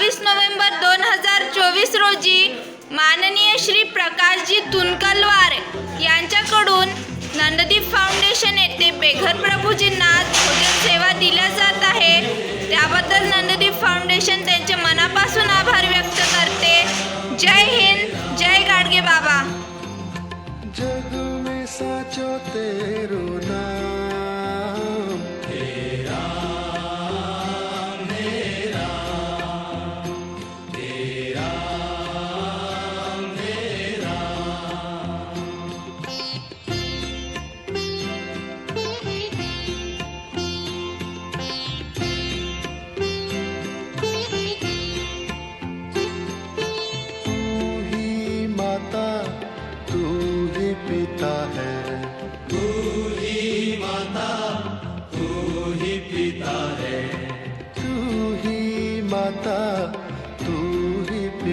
बावीस नोव्हेंबर दोन हजार चोवीस रोजी माननीय श्री प्रकाशजी तुनकलवार यांच्याकडून नंददीप फाउंडेशन येथे बेघर प्रभूजींना भोजन सेवा दिल्या जात आहे. त्याबद्दल नंददीप फाउंडेशन त्यांचे मनापासून आभार व्यक्त करते. जय हिंद जय गाडगे बाबा. जग में साचो तेरो ना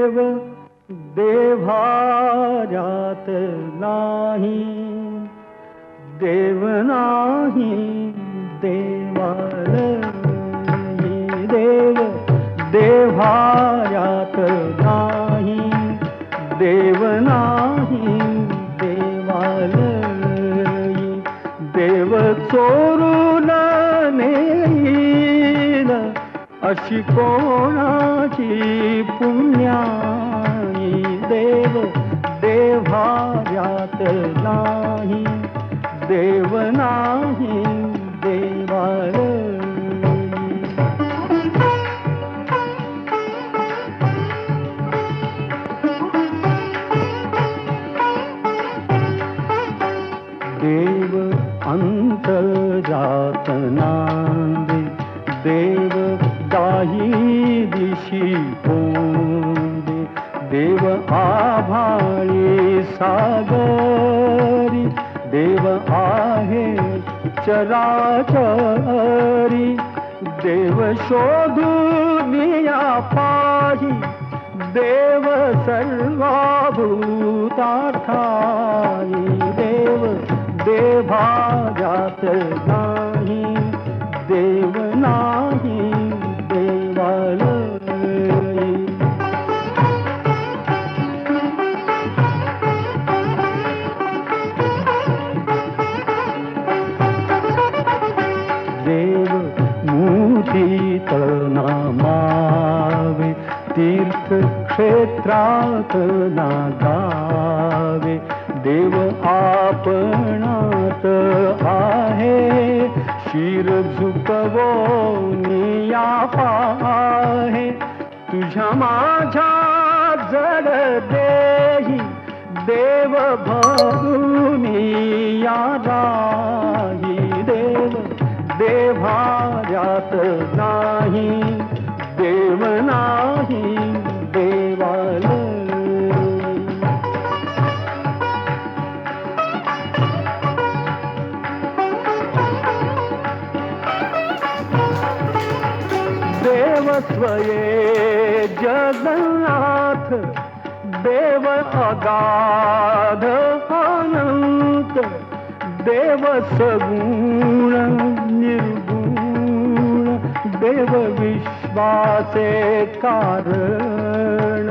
देव देभारात नाही। देव नाही देवाल देव देभारात नाही। देव नाही देवाल देव चोरून कोणा पुण्या देव देवा जातना देवार देव अन्त जातना पोंदे देव आभाळी सागरी, देव आहे चराचरी। देव शोधून या पाही, देव सर्वभूतार्थाई। देव देभाजात नाही मुठीत नामावे तीर्थक्षेत्रात नागावे देव आपणात आहे शिर झुकवो निया पाहे तुझ्या माझ्या जड देही देव भरुनी या राही देव देभार्यात नाही देव नाही देवाल. देव स्वये जगन्नाथ देव अगाध आनंद देव सगुण निर्गुण देव विश्वासे कारण।